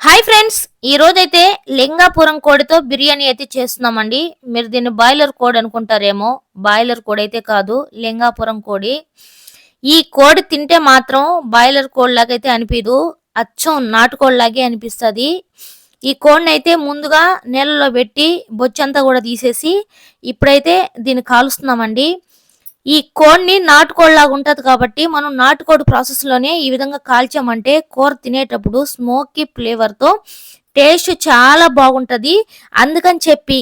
Hi friends ఈ రోజైతే లింగాపురం కోడితో బిర్యానీ అయితే చేస్తున్నామండి. మీరు దీన్ని బాయిలర్ కోడి అనుకుంటారేమో. బాయిలర్ కోడి అయితే కాదు లింగాపురం కోడి. ఈ కోడి తింటే మాత్రం బాయిలర్ కోడిలాగైతే అనిపించదు అచ్చం నాటుకోడిలాగే అనిపిస్తుంది. ఈ కోడిని అయితే ముందుగా నీళ్ళలో పెట్టి బొచ్చంతా కూడా తీసేసి ఇప్పుడైతే దీన్ని కాలుస్తున్నామండి. ఈ కోడిని నాటుకోడిలాగా ఉంటది కాబట్టి మనం నాటుకోడి ప్రాసెస్లోనే ఈ విధంగా కాల్చామంటే కూర తినేటప్పుడు స్మోకీ ఫ్లేవర్తో టేస్ట్ చాలా బాగుంటది. అందుకని చెప్పి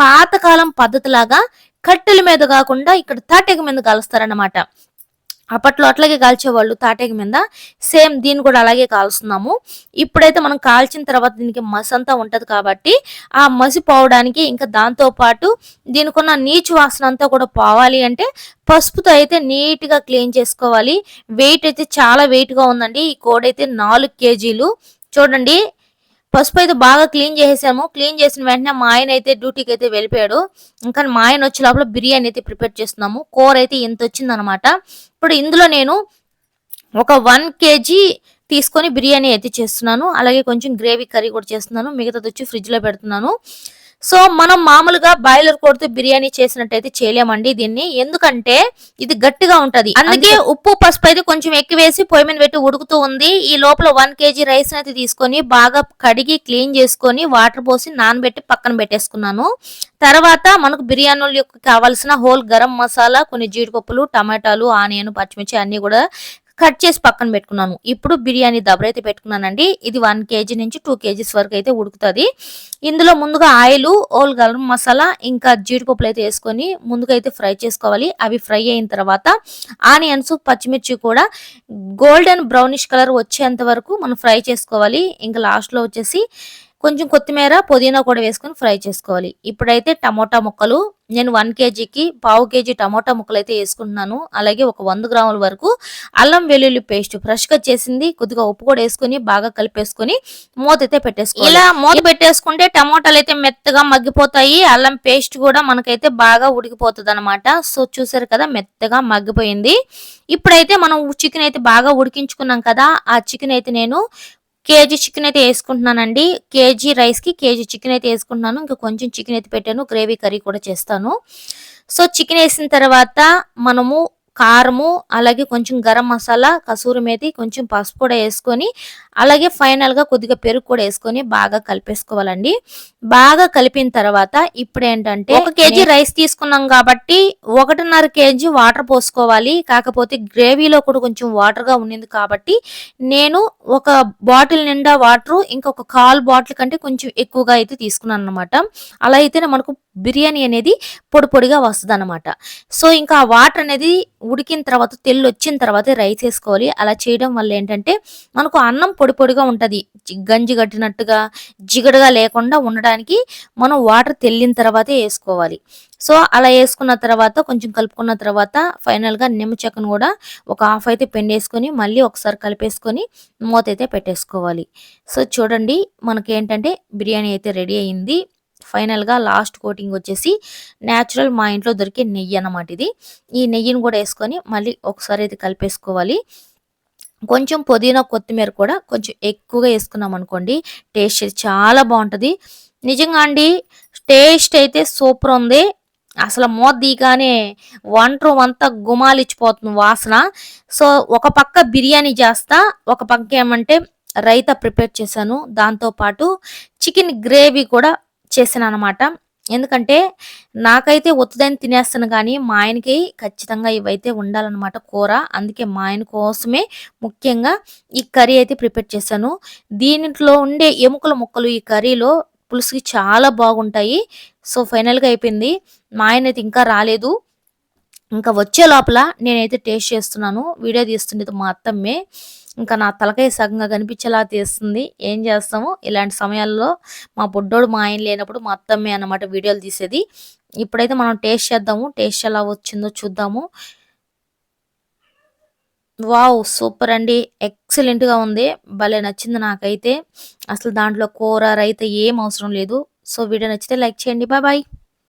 పాతకాలం పద్ధతిలాగా కట్టెల మీద కాకుండా ఇక్కడ తాటెగ మీద కాలుస్తారన్నమాట. అప్పట్లో అట్లాగే కాల్చేవాళ్ళు తాటేకి మీద. సేమ్ దీన్ని కూడా అలాగే కాల్స్తున్నాము. ఇప్పుడైతే మనం కాల్చిన తర్వాత దీనికి మసి అంతా కాబట్టి ఆ మసి పోవడానికి ఇంకా దాంతో పాటు దీనికి ఉన్న నీచు వాసన అంతా కూడా పోవాలి అంటే పసుపుతో అయితే నీట్గా క్లీన్ చేసుకోవాలి. వెయిట్ అయితే చాలా వెయిట్గా ఉందండి. ఈ కోడైతే అయితే నాలుగు కేజీలు. చూడండి పసుపు అయితే బాగా క్లీన్ చేసేసాము. క్లీన్ చేసిన వెంటనే మా ఆయన అయితే డ్యూటీకి అయితే వెళ్ళిపోయాడు. ఇంకా మా ఆయన వచ్చే లోపల బిర్యానీ అయితే ప్రిపేర్ చేస్తున్నాము. కూర అయితే ఇంత వచ్చిందనమాట ఇప్పుడు ఇందులో నేను ఒక వన్ కేజీ తీసుకొని బిర్యానీ అయితే చేస్తున్నాను. అలాగే కొంచెం గ్రేవీ కర్రీ కూడా చేస్తున్నాను. మిగతాది వచ్చి ఫ్రిడ్జ్లో పెడుతున్నాను. సో మనం మామూలుగా బాయిలర్ కోడితో బిర్యానీ చేసినట్టయితే చేయలేమండి దీన్ని. ఎందుకంటే ఇది గట్టిగా ఉంటది. అందుకే ఉప్పు పసుపు అయితే కొంచెం ఎక్కువ వేసి పొయ్యి మీద పెట్టి ఉడుకుతూ ఉంది. ఈ లోపల వన్ కేజీ రైస్ అయితే తీసుకొని బాగా కడిగి క్లీన్ చేసుకొని వాటర్ పోసి నానబెట్టి పక్కన పెట్టేసుకున్నాను. తర్వాత మనకు బిర్యానీలకు కావాల్సిన హోల్ గరం మసాలా కొన్ని జీడిపప్పులు టమాటాలు ఆనియన్ పచ్చిమిర్చి అన్ని కూడా కట్ చేసి పక్కన పెట్టుకున్నాను. ఇప్పుడు బిర్యానీ దబర అయితే పెట్టుకున్నానండి. ఇది వన్ కేజీ నుంచి టూ కేజీస్ వరకు అయితే ఉడుకుతుంది. ఇందులో ముందుగా ఆయిల్ ఓల్ గరం మసాలా ఇంకా జీడిపప్పులు అయితే వేసుకొని ముందుగా అయితే ఫ్రై చేసుకోవాలి. అవి ఫ్రై అయిన తర్వాత ఆనియన్స్ పచ్చిమిర్చి కూడా గోల్డెన్ బ్రౌనిష్ కలర్ వచ్చేంత వరకు మనం ఫ్రై చేసుకోవాలి. ఇంకా లాస్ట్లో వచ్చేసి కొంచెం కొత్తిమీర పుదీనా కూడా వేసుకొని ఫ్రై చేసుకోవాలి. ఇప్పుడైతే టమోటా ముక్కలు నేను వన్ కేజీకి పావు కేజీ టమోటా ముక్కలు అయితే వేసుకుంటున్నాను. అలాగే ఒక వంద గ్రాముల వరకు అల్లం వెల్లుల్లి పేస్ట్ ఫ్రెష్గా చేసింది. కొద్దిగా ఉప్పు కూడా వేసుకొని బాగా కలిపేసుకొని మూత అయితే పెట్టేసుకోవాలి. ఇలా మూత పెట్టేసుకుంటే టమోటాలు అయితే మెత్తగా మగ్గిపోతాయి. అల్లం పేస్ట్ కూడా మనకైతే బాగా ఉడికిపోతుంది అనమాట సో చూసారు కదా మెత్తగా మగ్గిపోయింది. ఇప్పుడైతే మనం చికెన్ అయితే బాగా ఉడికించుకున్నాం కదా ఆ చికెన్ అయితే నేను కేజీ చికెన్ అయితే వేసుకుంటున్నానండి. కేజీ రైస్కి కేజీ చికెన్ అయితే వేసుకుంటున్నాను. ఇంకా కొంచెం చికెన్ అయితే పెట్టాను. గ్రేవీ కర్రీ కూడా చేస్తాను. సో చికెన్ వేసిన తర్వాత మనము కారము అలాగే కొంచెం గరం మసాలా కసూరి మేతి కొంచెం పసుపు కూడా వేసుకొని అలాగే ఫైనల్గా కొద్దిగా పెరుగు కూడా వేసుకొని బాగా కలిపేసుకోవాలండి. బాగా కలిపిన తర్వాత ఇప్పుడు ఏంటంటే ఒక కేజీ రైస్ తీసుకున్నాం కాబట్టి ఒకటిన్నర కేజీ వాటర్ పోసుకోవాలి. కాకపోతే గ్రేవీలో కూడా కొంచెం వాటర్గా ఉండింది కాబట్టి నేను ఒక బాటిల్ నిండా వాటర్ ఇంకొక కాల్ బాటిల్ కంటే కొంచెం ఎక్కువగా అయితే తీసుకున్నాను అనమాట అలా అయితేనే మనకు బిర్యానీ అనేది పొడి పొడిగా వస్తుంది అనమాట సో ఇంకా ఆ వాటర్ అనేది ఉడికిన తర్వాత తెల్లు వచ్చిన తర్వాత రైస్ వేసుకోవాలి. అలా చేయడం వల్ల ఏంటంటే మనకు అన్నం పొడి పొడిగా ఉంటుంది. గంజి కట్టినట్టుగా జిగడగా లేకుండా ఉండడానికి మనం వాటర్ తెల్లిన తర్వాతే వేసుకోవాలి. సో అలా వేసుకున్న తర్వాత కొంచెం కలుపుకున్న తర్వాత ఫైనల్గా నిమ్మ చెక్కను కూడా ఒక హాఫ్ అయితే పెండేసుకొని మళ్ళీ ఒకసారి కలిపేసుకొని మూత అయితే పెట్టేసుకోవాలి. సో చూడండి మనకి ఏంటంటే బిర్యానీ అయితే రెడీ అయింది. ఫైనల్గా లాస్ట్ కోటింగ్ వచ్చేసి నేచురల్ మా ఇంట్లో దొరికే నెయ్యి అన్నమాట ఇది. ఈ నెయ్యిని కూడా వేసుకొని మళ్ళీ ఒకసారి అయితే కలిపేసుకోవాలి. కొంచెం పుదీనా కొత్తిమీర కూడా కొంచెం ఎక్కువగా వేసుకున్నాం అనుకోండి టేస్ట్ చాలా బాగుంటుంది. నిజంగా అండి టేస్ట్ అయితే సూపర్ ఉంది. అసలు మూత వంట రూమ్ అంతా గుమాలిచ్చిపోతుంది వాసన. సో ఒక పక్క బిర్యానీ చేస్తా ఒక పక్క ఏమంటే రైతా ప్రిపేర్ చేశాను. దాంతో పాటు చికెన్ గ్రేవీ కూడా చేశాను అనమాట ఎందుకంటే నాకైతే ఒత్తుదని తినేస్తాను కానీ మా ఆయనకి ఖచ్చితంగా ఇవైతే ఉండాలన్నమాట కూర. అందుకే మా ఆయన కోసమే ముఖ్యంగా ఈ కర్రీ అయితే ప్రిపేర్ చేశాను. దీనిలో ఉండే ఎముకల ముక్కలు ఈ కర్రీలో పులుసుకి చాలా బాగుంటాయి. సో ఫైనల్గా అయిపోయింది. మా ఆయన అయితే ఇంకా రాలేదు. ఇంకా వచ్చే లోపల నేనైతే టేస్ట్ చేస్తున్నాను. వీడియో తీస్తుండేది మా అత్తమ్మే. ఇంకా నా తలకాయ సగంగా కనిపించేలా తీస్తుంది. ఏం చేస్తాము? ఇలాంటి సమయాల్లో మా బుడ్డోడు మా ఆయన లేనప్పుడు మా అత్తమ్మే అన్నమాట వీడియోలు తీసేది. ఇప్పుడైతే మనం టేస్ట్ చేద్దాము. టేస్ట్ ఎలా వచ్చిందో చూద్దాము. వావ్! సూపర్ అండి. ఎక్సలెంట్గా ఉంది. భలే నచ్చింది నాకైతే. అసలు దాంట్లో కూర రైత ఏం అవసరం లేదు. సో వీడియో నచ్చితే లైక్ చేయండి. Bye bye!